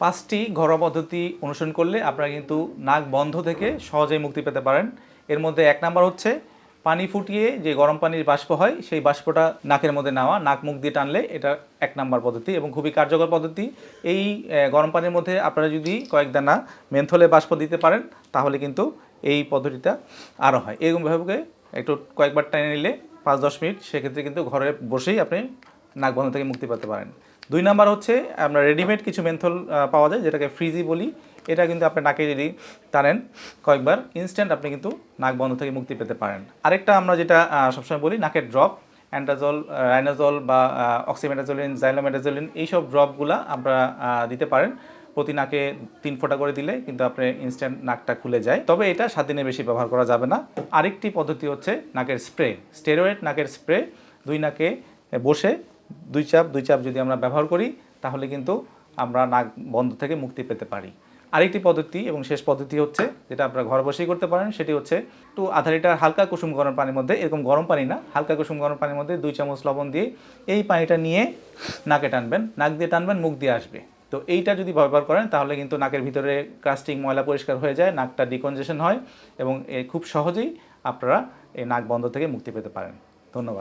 পাঁচটি ঘরোয়া পদ্ধতি অনুসরণ করলে আপনারা কিন্তু নাক বন্ধ থেকে সহজেই মুক্তি পেতে পারেন। এর মধ্যে এক নাম্বার হচ্ছে, পানি ফুটিয়ে যে গরম পানির বাষ্প হয়, সেই বাষ্পটা নাকের মধ্যে নেওয়া, নাক মুখ দিয়ে টানলে এটা এক নাম্বার পদ্ধতি এবং খুবই কার্যকর পদ্ধতি। এই গরম পানির মধ্যে আপনারা যদি কয়েক দানা মেন্থলে বাষ্প দিতে পারেন, তাহলে কিন্তু এই পদ্ধতিটা আরও হয়। এরকমভাবে একটু কয়েকবার টেনে নিলে পাঁচ দশ মিনিট, সেক্ষেত্রে কিন্তু ঘরে বসেই আপনি নাক বন্ধ থেকে মুক্তি পেতে পারেন। দুই নাম্বার হচ্ছে আমরা রেডিমেড কিছু মেন্থল পাওয়া যায় যেটাকে ফ্রিজি বলি। এটা কিন্তু আপনি নাকে যদি টানেন কয়েকবার ইনস্ট্যান্ট আপনি কিন্তু নাক বন্ধ থেকে মুক্তি পেতে পারেন। আরেকটা আমরা যেটা সবসময় বলি নাকের ড্রপ অ্যান্ডাজল রাইনাজল বা অক্সিমেটাজলিন জাইলোমেটাজলিন এইসব ড্রপগুলা আহ, দিতে পারেন। প্রতি নাকে তিন ফোঁটা করে দিলে কিন্তু আপনার ইনস্ট্যান্ট নাকটা খুলে যায়। তবে এটা সাত দিনের বেশি ব্যবহার করা যাবে না। আরেকটি পদ্ধতি হচ্ছে নাকের স্প্রে স্টেরয়েড নাকের স্প্রে দুই নাকে বসে দুই চাপ দুই চাপ যদি আমরা ব্যবহার করি, তাহলে কিন্তু আমরা নাক বন্ধ থেকে মুক্তি পেতে পারি। আরেকটি পদ্ধতি এবং শেষ পদ্ধতি হচ্ছে, যেটা আপনারা ঘর বসেই করতে পারেন, সেটি হচ্ছে একটু আধা লিটার হালকা কুসুম গরম পানির মধ্যে, এরকম গরম পানি না, হালকা কুসুম গরম পানির মধ্যে দুই চামচ লবণ দিয়ে এই পানিটা নিয়ে নাকে টানবেন। নাক দিয়ে টানবেন, মুখ দিয়ে আসবে। তো এইটা যদি ব্যবহার করেন, তাহলে কিন্তু নাকের ভিতরে কাস্টিং ময়লা পরিষ্কার হয়ে যায়, নাকটা ডিকনজেশন হয় এবং খুব সহজেই আপনারা এই নাক বন্ধ থেকে মুক্তি পেতে পারেন। ধন্যবাদ।